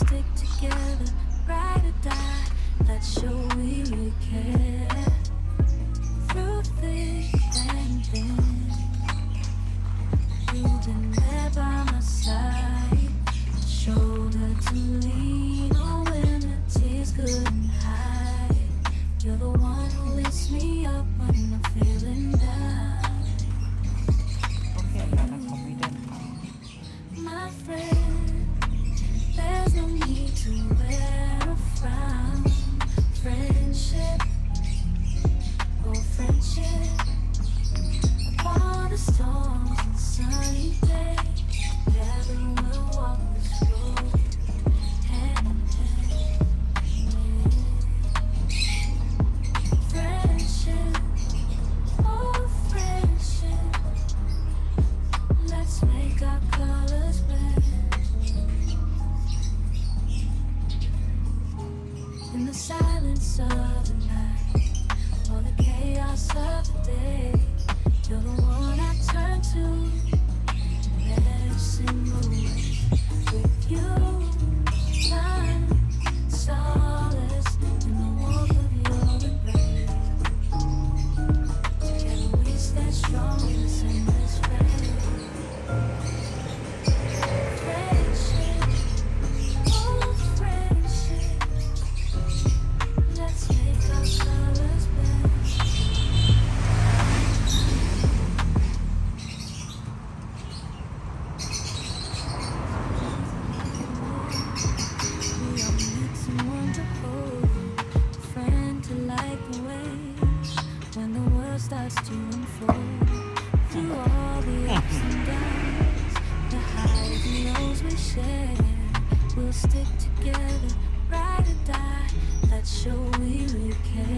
stick to showing you care.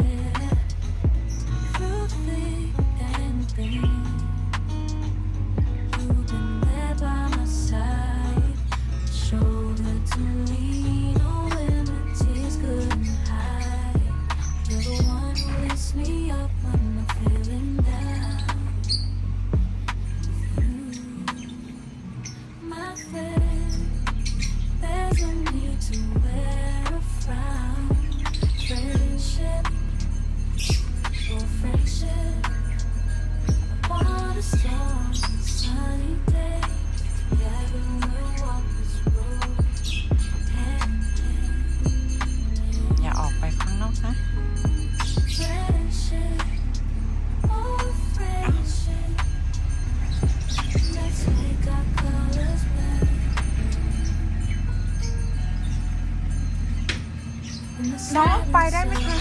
น้องไปได้ไหม silence คะ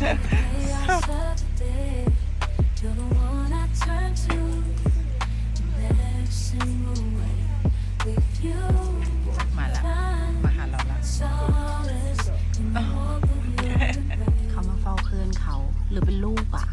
chaos of the day, you're the one I turn to in every single way. With you, มาแล้ว find มาหาเราแล้ว solace in the warmth of your embrace. เขามาเฝ้าเพื่อนเขาหรือเป็นลูกอะ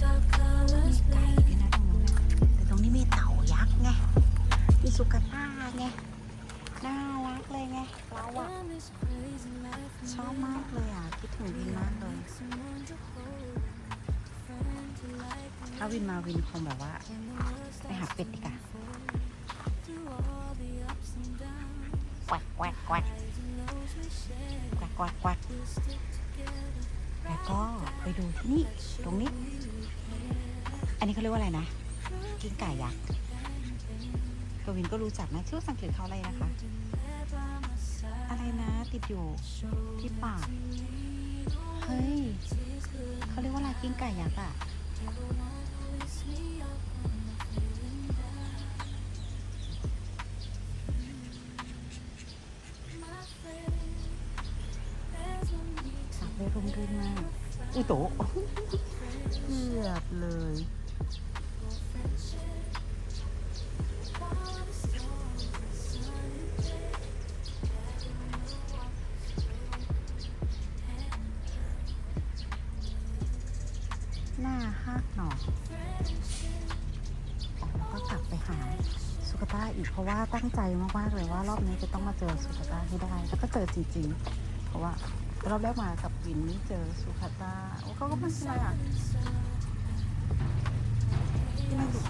ไก่ด้วยนะตรงนู้นนะแต่ตรงนี้มีเต่ายักษ์ไง มีสุกาต้าไง น่ารักเลยไง เราอะชอบมากเลยอะ คิดถึงวินมากเลย ถ้าวินมาวินคงแบบว่า ไปหาเป็ดดีกว่าแกวกแกวกแกวกแกวกแกวก แล้วก็ไปดูที่นี่ ตรงนี้ อันนี้เขาเรียกว่าอะไรนะ กิ้งก่ายักษ์กวินก็รู้จักนะชื่อสังกฤษเขาอะไรนะคะ อะไรนะ ติดอยู่ที่ปาก เฮ้ย เขาเรียกว่าอะไรกิ้งก่ายักษ์อะ อุ้ยโตเกือบเลยหน้าฮักหนอแล้วก็กลับไปหาสุกต้าอีกเพราะว่าตั้งใจมากๆเลยว่ารอบนี้จะต้องมาเจอสุกต้าให้ได้ แล้วก็เจอจริงๆเพราะว่า รอบแรกมากับวินนี่เจอสุขาตาโอ้เขาก็ไม่เป็นไรอะที่ไม่ดุ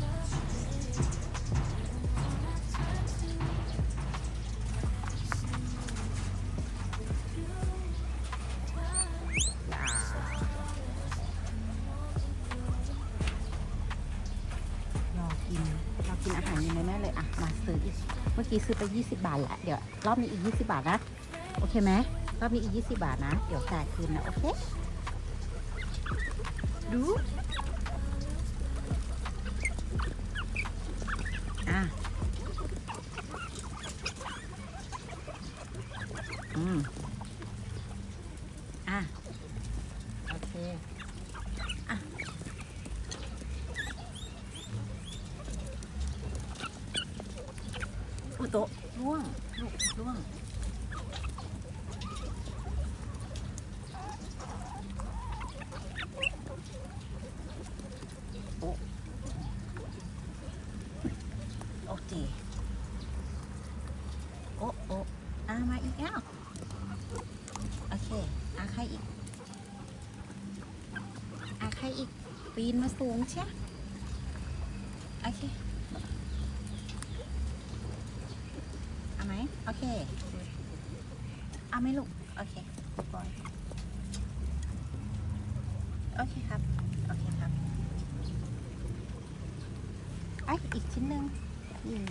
รอกินรอกินอาหารเย็นแน่เลยอะ มาซื้ออีก เมื่อกี้ซื้อไป 20 บาทแหละ เดี๋ยว รอบนี้อีก 20 บาทนะ โอเคไหม รอบนี้อีก 20 บาทนะ เดี๋ยวจ่ายคืนนะ โอเค ดูอะอืมอะ โอเค อะอุยโตะร่วง ลูกร่วง โอ้โอเคโอ้โอ้อามาอีกแล้ว โอเคอาใครอีกอาใครอีก ปีนมาสูงเชียโอเค เอาไหมโอเค เอาไหมลูก โอเคกูบอยโอเคครับ โอเคครับไออีกชิ้นหนึ่งอืม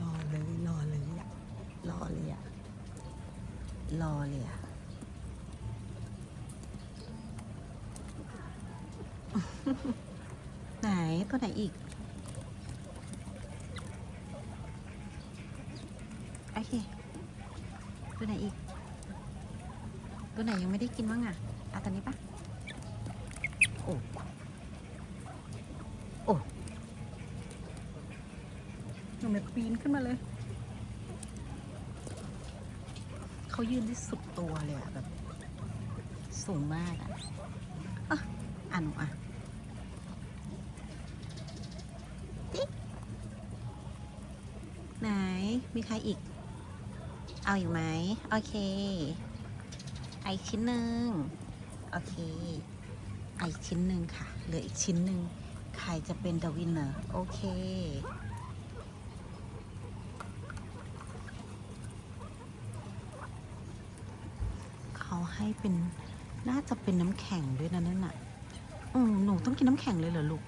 รอเลย รอเลยอะรอเลยอะร อเลยอะไหนตัวไหนอีกโอเคตัวไหนอีก ตัวไหนยังไม่ได้กินบ้างอะเอาตัวนี้ปะโอ้โอ้ยังไม่ปีนขึ้นมาเลย เขายืนที่สุดตัวเลยอะแบบ สูงมากอะอะอะหนูอะไหน มีใครอีก เอาอยู่ไหม โอเคไอะอีกชิ้นหนึ่งโอเคไอะอีกชิ้นหนึ่งค่ะ เหลืออีกชิ้นหนึ่งใครจะเป็นเดวินเนอร์ โอเค เขา ให้เป็นน่าจะเป็นน้ำแข็งด้วยนะนั่นน่ะอืมหนูต้องกินน้ำแข็งเลยเหรอลูก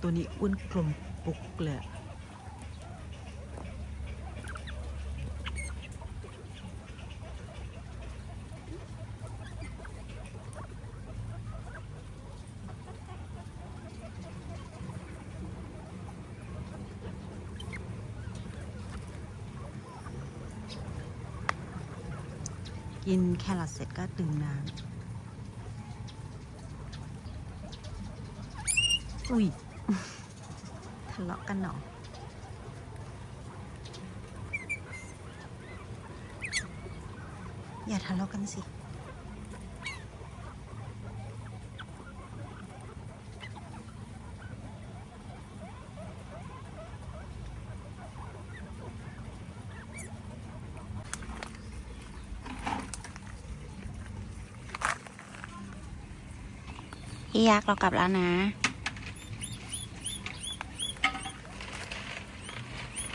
ตัวนี้อ้วนกลมปุกเลย กินแครอทเสร็จก็ดื่มน้ำ อุ้ย ทะเลาะกันหรออย่าทะเลาะกันสิ พี่ยักษ์เรากลับแล้วนะ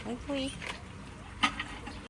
คุยคุย